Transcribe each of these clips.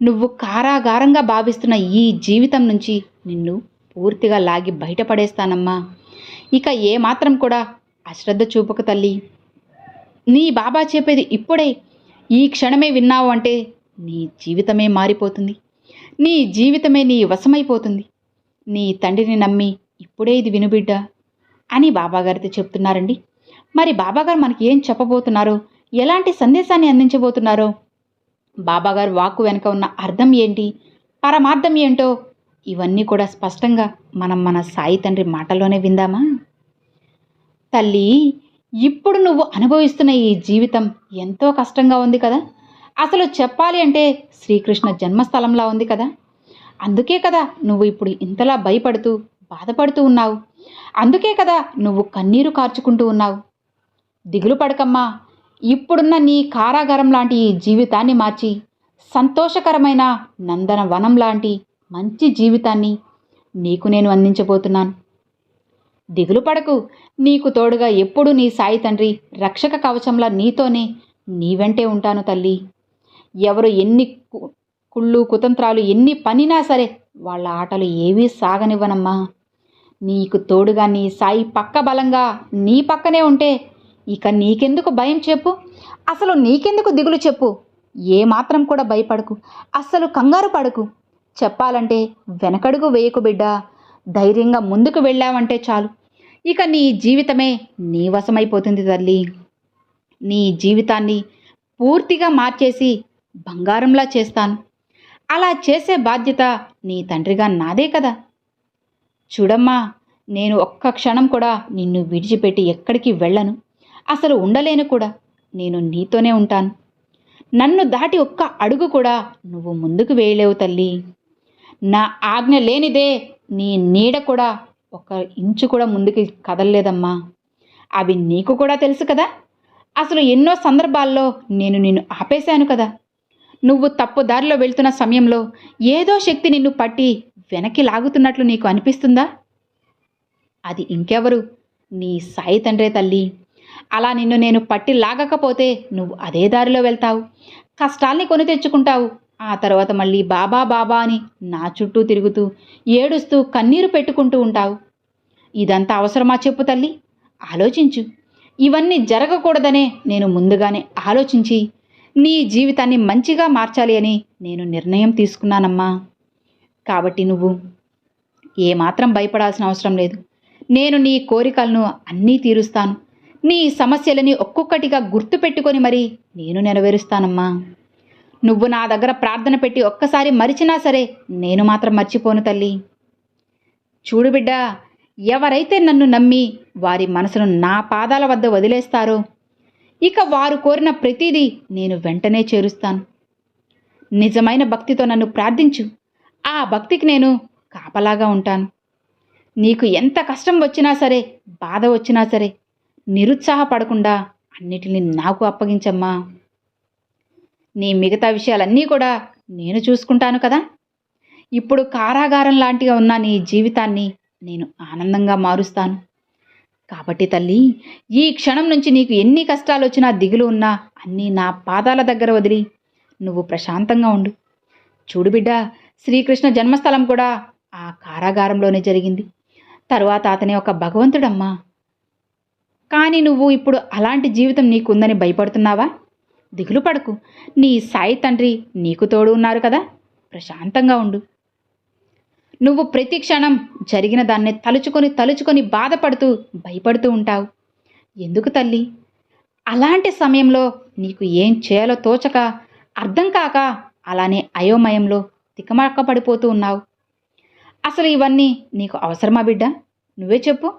నువ్వు కారాగారంగా భావిస్తున్న ఈ జీవితం నుంచి నిన్ను పూర్తిగా లాగి బయటపడేస్తానమ్మా. ఇక ఏమాత్రం కూడా అశ్రద్ధ చూపక తల్లి. నీ బాబా చెప్పేది ఇప్పుడే. ఈ క్షణమే విన్నావు అంటే నీ జీవితమే మారిపోతుంది. నీ జీవితమే నీ వశమైపోతుంది. నీ తండ్రిని నమ్మి ఇప్పుడే ఇది వినుబిడ్డ అని బాబాగారితో చెప్తున్నారండి. మరి బాబాగారు మనకి ఏం చెప్పబోతున్నారో ఎలాంటి సందేశాన్ని అందించబోతున్నారో బాబాగారు వాక్కు వెనుక ఉన్న అర్థం ఏంటి? పరమార్థం ఏంటో? ఇవన్నీ కూడా స్పష్టంగా మనం మన సాయి తండ్రి మాటల్లోనే విందామా? తల్లి ఇప్పుడు నువ్వు అనుభవిస్తున్న ఈ జీవితం ఎంతో కష్టంగా ఉంది కదా? అసలు చెప్పాలి అంటే శ్రీకృష్ణ జన్మస్థలంలా ఉంది కదా? అందుకే కదా నువ్వు ఇప్పుడు ఇంతలా భయపడుతూ బాధపడుతూ ఉన్నావు. అందుకే కదా నువ్వు కన్నీరు కార్చుకుంటూ ఉన్నావు. దిగులు పడకమ్మా. ఇప్పుడున్న నీ కారాగారం లాంటి ఈ జీవితాన్ని మార్చి సంతోషకరమైన నందన వనం లాంటి మంచి జీవితాన్ని నీకు నేను అందించబోతున్నాను. దిగులు పడకు. నీకు తోడుగా ఎప్పుడు నీ సాయి తండ్రి రక్షక కవచంలా నీతోనే నీ వెంటే ఉంటాను తల్లి. ఎవరు ఎన్ని కు- కుళ్ళు కుతంత్రాలు ఎన్ని పనినా సరే వాళ్ళ ఆటలు ఏవీ సాగనివ్వనమ్మా. నీకు తోడుగా నీ సాయి పక్క బలంగా నీ పక్కనే ఉంటే ఇక నీకెందుకు భయం చెప్పు? అసలు నీకెందుకు దిగులు చెప్పు? ఏమాత్రం కూడా భయపడకు. అస్సలు కంగారు పడకు. చెప్పాలంటే వెనకడుగు వేయకు బిడ్డ. ధైర్యంగా ముందుకు వెళ్ళావంటే చాలు. ఇక నీ జీవితమే నీ వశమైపోతుంది తల్లి. నీ జీవితాన్ని పూర్తిగా మార్చేసి బంగారంలా చేస్తాను. అలా చేసే బాధ్యత నీ తండ్రిగా నాదే కదా. చూడమ్మా నేను ఒక్క క్షణం కూడా నిన్ను విడిచిపెట్టి ఎక్కడికి వెళ్ళను. అసలు ఉండలేను కూడా. నేను నీతోనే ఉంటాను. నన్ను దాటి ఒక్క అడుగు కూడా నువ్వు ముందుకు వేయలేవు తల్లి. నా ఆజ్ఞ లేనిదే నీ నీడ కూడా ఒక ఇంచు కూడా ముందుకు కదలలేదమ్మా. అవి నీకు కూడా తెలుసు కదా. అసలు ఎన్నో సందర్భాల్లో నేను నిన్ను ఆపేశాను కదా. నువ్వు తప్పు దారిలో వెళ్తున్న సమయంలో ఏదో శక్తి నిన్ను పట్టి వెనక్కి లాగుతున్నట్లు నీకు అనిపిస్తుందా? అది ఇంకెవరు? నీ సాయి తండ్రే తల్లి. అలా నిన్ను నేను పట్టి లాగకపోతే నువ్వు అదే దారిలో వెళ్తావు. కష్టాల్ని కొని తెచ్చుకుంటావు. ఆ తర్వాత మళ్ళీ బాబా బాబా అని నా చుట్టూ తిరుగుతూ ఏడుస్తూ కన్నీరు పెట్టుకుంటూ ఉంటావు. ఇదంతా అవసరమా చెప్పు తల్లి? ఆలోచించు. ఇవన్నీ జరగకూడదనే నేను ముందుగానే ఆలోచించి నీ జీవితాన్ని మంచిగా మార్చాలి అని నేను నిర్ణయం తీసుకున్నానమ్మా. కాబట్టి నువ్వు ఏమాత్రం భయపడాల్సిన అవసరం లేదు. నేను నీ కోరికలను అన్నీ తీరుస్తాను. నీ సమస్యలని ఒక్కొక్కటిగా గుర్తుపెట్టుకొని మరి నేను నెరవేరుస్తానమ్మా. నువ్వు నా దగ్గర ప్రార్థన పెట్టి ఒక్కసారి మరిచినా సరే నేను మాత్రం మర్చిపోను తల్లి. చూడు బిడ్డ ఎవరైతే నన్ను నమ్మి వారి మనసును నా పాదాల వద్ద వదిలేస్తారో ఇక వారు కోరిన ప్రతిదీ నేను వెంటనే చేరుస్తాను. నిజమైన భక్తితో నన్ను ప్రార్థించు. ఆ భక్తికి నేను కాపలాగా ఉంటాను. నీకు ఎంత కష్టం వచ్చినా సరే బాధ వచ్చినా సరే నిరుత్సాహపడకుండా అన్నిటిని నాకు అప్పగించమ్మా. నీ మిగతా విషయాలన్నీ కూడా నేను చూసుకుంటాను కదా. ఇప్పుడు కారాగారం లాంటిగా ఉన్న నీ జీవితాన్ని నేను ఆనందంగా మారుస్తాను. కాబట్టి తల్లి ఈ క్షణం నుంచి నీకు ఎన్ని కష్టాలు వచ్చినా దిగులు ఉన్నా అన్నీ నా పాదాల దగ్గర వదిలి నువ్వు ప్రశాంతంగా ఉండు. చూడు బిడ్డ శ్రీకృష్ణ జన్మస్థలం కూడా ఆ కారాగారంలోనే జరిగింది. తరువాత అతని ఒక భగవంతుడమ్మా. కానీ నువ్వు ఇప్పుడు అలాంటి జీవితం నీకుందని భయపడుతున్నావా? దిగులు పడకు. నీ సాయి తండ్రి నీకు తోడు ఉన్నారు కదా. ప్రశాంతంగా ఉండు. నువ్వు ప్రతి క్షణం జరిగిన దాన్ని తలుచుకొని తలుచుకొని బాధపడుతూ భయపడుతూ ఉంటావు. ఎందుకు తల్లి? అలాంటి సమయంలో నీకు ఏం చేయాలో తోచక అర్థం కాక అలానే అయోమయంలో తికమక్క పడిపోతూ ఉన్నావు. అసలు ఇవన్నీ నీకు అవసరమా బిడ్డ? నువ్వే చెప్పు.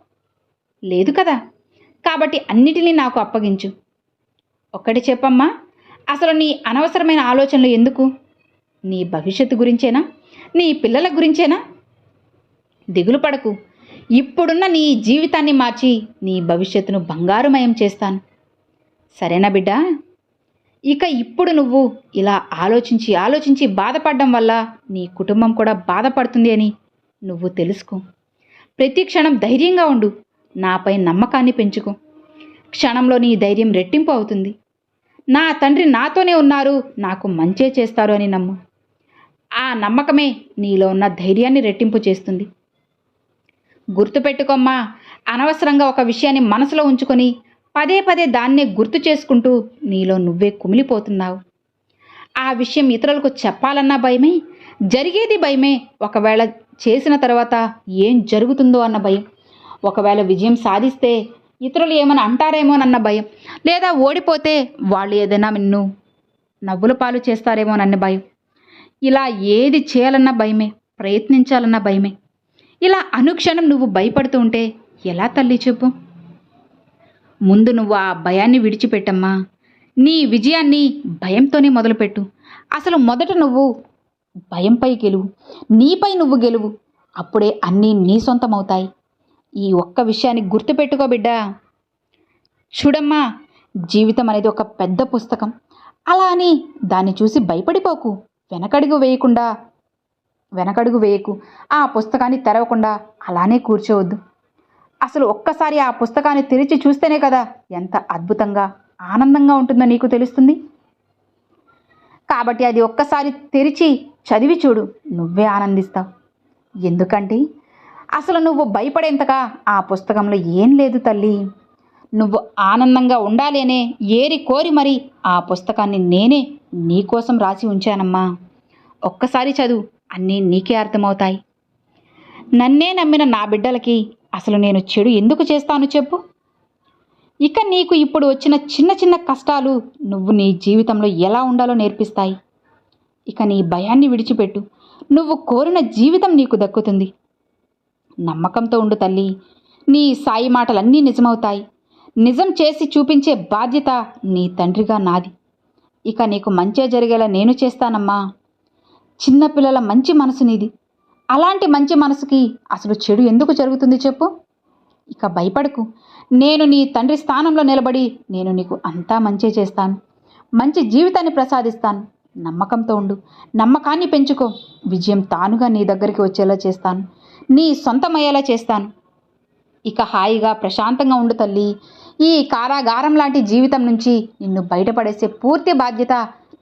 లేదు కదా. కాబట్టి అన్నిటినీ నాకు అప్పగించు. ఒక్కటి చెప్పమ్మా అసలు నీ అనవసరమైన ఆలోచనలు ఎందుకు? నీ భవిష్యత్తు గురించేనా? నీ పిల్లల గురించేనా? దిగులు పడకు. ఇప్పుడున్న నీ జీవితాన్ని మార్చి నీ భవిష్యత్తును బంగారుమయం చేస్తాను. సరేనా బిడ్డ? ఇక ఇప్పుడు నువ్వు ఇలా ఆలోచించి ఆలోచించి బాధపడడం వల్ల నీ కుటుంబం కూడా బాధపడుతుంది అని నువ్వు తెలుసుకో. ప్రతి క్షణం ధైర్యంగా ఉండు. నాపై నమ్మకాన్ని పెంచుకో. క్షణంలో నీ ధైర్యం రెట్టింపు అవుతుంది. నా తండ్రి నాతోనే ఉన్నారు నాకు మంచే చేస్తారు అని నమ్ము. ఆ నమ్మకమే నీలో ఉన్న ధైర్యాన్ని రెట్టింపు చేస్తుంది. గుర్తుపెట్టుకోమ్మా అనవసరంగా ఒక విషయాన్ని మనసులో ఉంచుకొని పదే పదే దాన్నే గుర్తు చేసుకుంటూ నీలో నువ్వే కుమిలిపోతున్నావు. ఆ విషయం ఇతరులకు చెప్పాలన్నా భయమే జరిగేది భయమే. ఒకవేళ చేసిన తర్వాత ఏం జరుగుతుందో అన్న భయం. ఒకవేళ విజయం సాధిస్తే ఇతరులు ఏమైనా అంటారేమోనన్న భయం. లేదా ఓడిపోతే వాళ్ళు ఏదైనా నిన్ను నవ్వుల పాలు చేస్తారేమోనన్న భయం. ఇలా ఏది చేయాలన్న భయమే ప్రయత్నించాలన్న భయమే. ఇలా అనుక్షణం నువ్వు భయపడుతూ ఉంటే ఎలా తల్లి చెప్పు? ముందు నువ్వు ఆ భయాన్ని విడిచిపెట్టమ్మా. నీ విజయాన్ని భయంతోనే మొదలుపెట్టు. అసలు మొదట నువ్వు భయంపై గెలువు నీపై నువ్వు గెలువు. అప్పుడే అన్నీ నీ సొంతమవుతాయి. ఈ ఒక్క విషయాన్ని గుర్తుపెట్టుకో బిడ్డా. చూడమ్మా జీవితం అనేది ఒక పెద్ద పుస్తకం. అలా అని దాన్ని చూసి భయపడిపోకు. వెనకడుగు వేయకుండా వెనకడుగు వేయకు. ఆ పుస్తకాన్ని తెరవకుండా అలానే కూర్చోవద్దు. అసలు ఒక్కసారి ఆ పుస్తకాన్ని తెరిచి చూస్తేనే కదా ఎంత అద్భుతంగా ఆనందంగా ఉంటుందో నీకు తెలుస్తుంది? కాబట్టి అది ఒక్కసారి తెరిచి చదివి చూడు. నువ్వే ఆనందిస్తావు. ఎందుకంటే అసలు నువ్వు భయపడేంతగా? ఆ పుస్తకంలో ఏం లేదు తల్లి. నువ్వు ఆనందంగా ఉండాలేనే? ఏరి కోరి మరి ఆ పుస్తకాన్ని నేనే నీకోసం రాసి ఉంచానమ్మా. ఒక్కసారి చదువు అన్నీ నీకే అర్థమవుతాయి. నన్నే నమ్మిన నా బిడ్డలకి అసలు నేను చెడు ఎందుకు చేస్తాను చెప్పు? ఇక నీకు ఇప్పుడు వచ్చిన చిన్న చిన్న కష్టాలు నువ్వు నీ జీవితంలో ఎలా ఉండాలో నేర్పిస్తాయి. ఇక నీ భయాన్ని విడిచిపెట్టు. నువ్వు కోరిన జీవితం నీకు దక్కుతుంది. నమ్మకంతో ఉండు తల్లి. నీ సాయి మాటలన్నీ నిజమవుతాయి. నిజం చేసి చూపించే బాధ్యత నీ తండ్రిగా నాది. ఇక నీకు మంచే జరిగేలా నేను చేస్తానమ్మా. చిన్నపిల్లల మంచి మనసు నీది. అలాంటి మంచి మనసుకి అసలు చెడు ఎందుకు జరుగుతుంది చెప్పు? ఇక భయపడకు. నేను నీ తండ్రి స్థానంలో నిలబడి నేను నీకు అంతా మంచే చేస్తాను. మంచి జీవితాన్ని ప్రసాదిస్తాను. నమ్మకంతో ఉండు. నమ్మకాన్ని పెంచుకో. విజయం తానుగా నీ దగ్గరికి వచ్చేలా చేస్తాను. నీ సొంతమయ్యేలా చేస్తాను. ఇక హాయిగా ప్రశాంతంగా ఉండు తల్లి. ఈ కారాగారం లాంటి జీవితం నుంచి నిన్ను బయటపడేసే పూర్తి బాధ్యత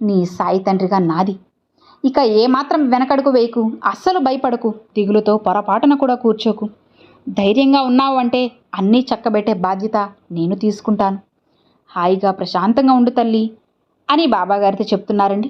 నీ సాయి తండ్రిగా నాది. ఇక ఏమాత్రం వెనకడుకు వేయకు అస్సలు భయపడకు దిగులుతో పొరపాటున కూడా కూర్చోకు. ధైర్యంగా ఉన్నావు అంటే అన్నీ చక్కబెట్టే బాధ్యత నేను తీసుకుంటాను. హాయిగా ప్రశాంతంగా ఉండు తల్లి అని బాబాగారితో చెప్తున్నారండి.